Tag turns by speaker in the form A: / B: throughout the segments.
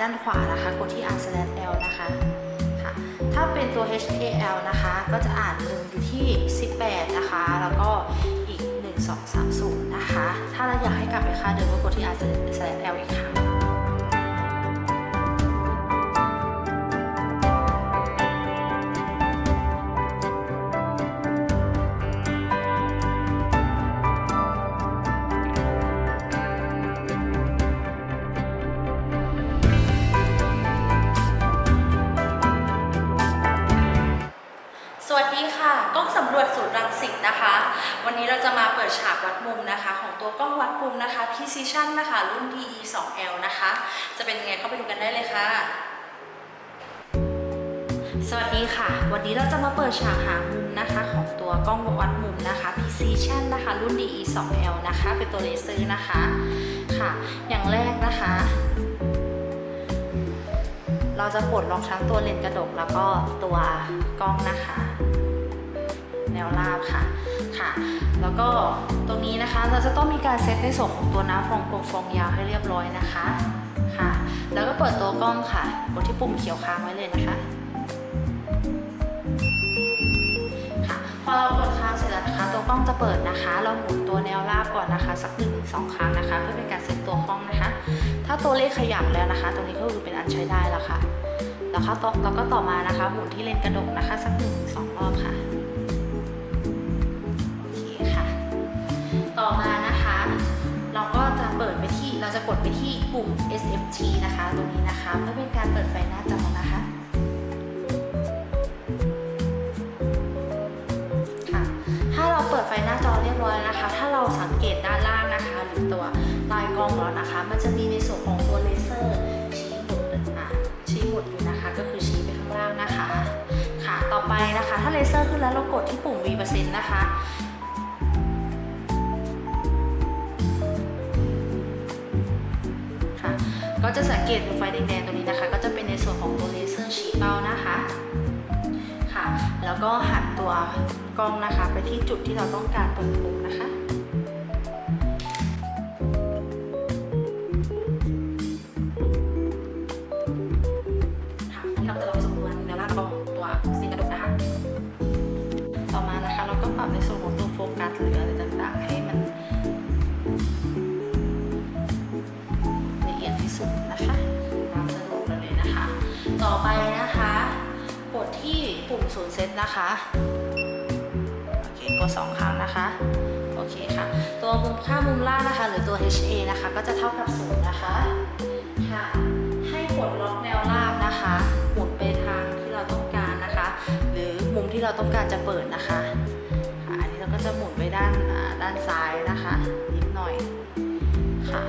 A: ด้านขวานะคะ กดที่ r l นะคะค่ะถ้าเป็นตัว HKL นะคะ ก็จะอ่านมุมอยู่ที่ 18 นะคะ แล้วก็อีก 1 2 3 0 นะคะ ถ้าเราอยากให้กลับไปค่าเดิมก็กดที่ r l อีกครั้ง กล้องสำรวจศูนย์รังสิตนะคะ วันนี้เราจะมาเปิดฉากวัดมุมนะคะ ของตัวกล้องวัดมุมนะคะ Precision นะคะ รุ่น DE 2L นะคะ จะเป็นยังไงเข้าไปดูกันได้เลยค่ะ สวัสดีค่ะ วันนี้เราจะมาเปิดฉากหามุมนะคะของตัวกล้องวัดมุมนะคะ Precision นะคะ รุ่น DE 2L นะคะ เป็นตัวเลเซอร์นะคะค่ะ อย่างแรกนะคะ เราจะปลดล็อกทั้งตัวเลนส์กระดกแล้วก็ตัวกล้องนะคะ วราบค่ะค่ะ แล้วก็ตรงนี้นะคะเราจะต้องมีการเซตในส่วนของตัวน้ำฟองกลมฟองยาวให้เรียบร้อยนะคะค่ะ แล้วก็เปิดตัวกล้องค่ะกดที่ปุ่มเขียวค้างไว้เลยนะคะค่ะพอเรากดค้างเสร็จแล้วนะคะ ตัวกล้องจะเปิดนะคะ เราหมุนตัวแนวราบก่อนนะคะ สักหนึ่งสองครั้งนะคะ เพื่อเป็นการเซตตัวกล้องนะคะ ถ้าตัวเลขขยับแล้วนะคะ ตรงนี้ก็คือเป็นอันใช้ได้แล้วค่ะแล้วก็ต่อแล้วก็ต่อมานะคะ หมุนที่เลนกระดกนะคะ สักหนึ่งสองรอบค่ะ ดไปที่ปุ่ม SFT นะคะ ตรงนี้นะคะเพื่อเป็นการเปิดไฟหน้าจอนะคะค่ะถ้าเราเปิดไฟหน้าจอเรียบร้อยนะคะ ถ้าเราสังเกตด้านล่างนะคะหรือตัวใต้กล้องเรานะคะ มันจะมีในส่วนของตัวเลเซอร์ชี้หมุดอะชี้หมุดอยู่นะคะ ก็คือชี้ไปข้างล่างนะคะ ค่ะต่อไปนะคะ ถ้าเลเซอร์ขึ้นแล้วเรากดที่ปุ่ม V นะคะ ก็จะสังเกตไฟแดงๆตรงนี้นะคะ ก็จะเป็นในส่วนของตัวเลเซอร์ชี้เป้านะคะค่ะ แล้วก็หันตัวกล้องนะคะ ไปที่จุดที่เราต้องการเปิดมุมนะคะค่ะที่เราจะรวจแนวราบแล้วก็ตัวซีนกระดกนะคะต่อมานะคะ เราก็ปรับในส่วนของตัวโฟกัสหรือ ดที่ปุ่มศูนย์เซตนะคะ โอเค กดสองครั้งนะคะ โอเคค่ะ ตัวมุมค่ามุมล่างนะคะ หรือตัว HA นะคะ ก็จะเท่ากับศูนย์นะคะ ค่ะ ให้กดล็อกแนวราบนะคะ หมุนไปทางที่เราต้องการนะคะ หรือมุมที่เราต้องการจะเปิดนะคะค่ะอันนี้เราก็จะหมุนไปด้านด้านซ้ายนะคะนิดหน่อย ค่ะ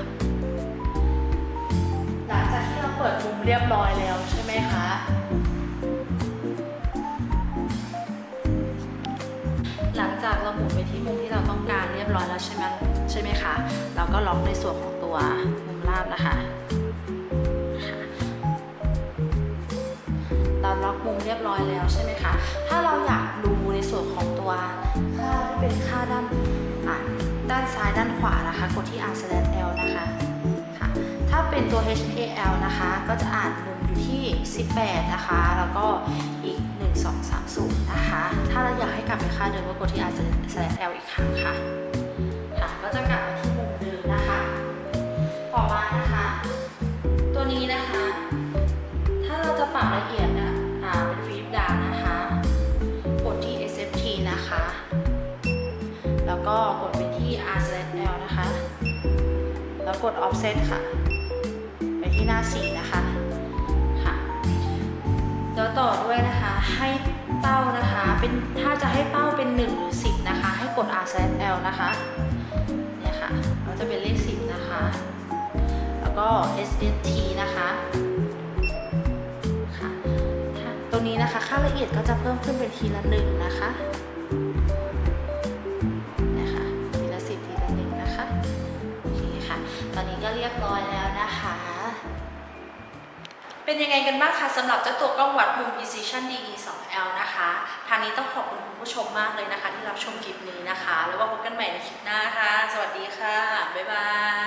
A: หลังจากที่เราเปิดมุมเรียบร้อยแล้ว รเรียบร้อยแล้วใช่ไหมใช่ไหมคะ เราก็ล็อกในส่วนของตัวมุมราบนะคะเราล็อกมุมเรียบร้อยแล้วใช่ไหมคะ ถ้าเราอยากดูในส่วนของตัวค่าที่เป็นค่าด้านอะด้านซ้ายด้านขวานะคะ กดที่ r l นะคะค่ะ ถ้าเป็นตัว HKL นะคะ ก็จะอ่านมุมอยู่ที่ 18 นะคะ แล้วก็อีก 1 2 3 0นะคะถ้าเราอยา กลับไปค่าเดิมก็กดที่ R L อีกครั้งค่ะ ค่ะ ก็จะกลับมาที่มุมเดิมนะคะ ต่อมานะคะ ตัวนี้นะคะ ถ้าเราจะปรับละเอียดนะอ่าเป็นฟิล์มดาวนะคะ กดที่ SFT นะคะ แล้วก็กดไปที่ R L นะคะ แล้วกด offset ค่ะ ไปที่หน้าสีนะคะ ค่ะ แล้วต่อด้วยนะคะให้ เป้านะคะ เป็นถ้าจะให้เป้าเป็น1หรือ10 นะคะ ให้กด R L นะคะเนี่ยค่ะก็จะเป็นเลข 10 นะคะ แล้วก็ SST นะคะค่ะตรงนี้นะคะค่าละเอียดก็จะเพิ่มขึ้นเป็นทีละหนึ่งนะคะ เป็นยังไงกันบ้างคะสำหรับเจ้าตัวกล้องวัดมุม Precision DE 2L นะคะ ทางนี้ต้องขอบคุณคุณผู้ชมมากเลยนะคะ ที่รับชมคลิปนี้นะคะ แล้วว่าพบกันใหม่ในคลิปหน้าค่ะ สวัสดีค่ะ บ๊ายบาย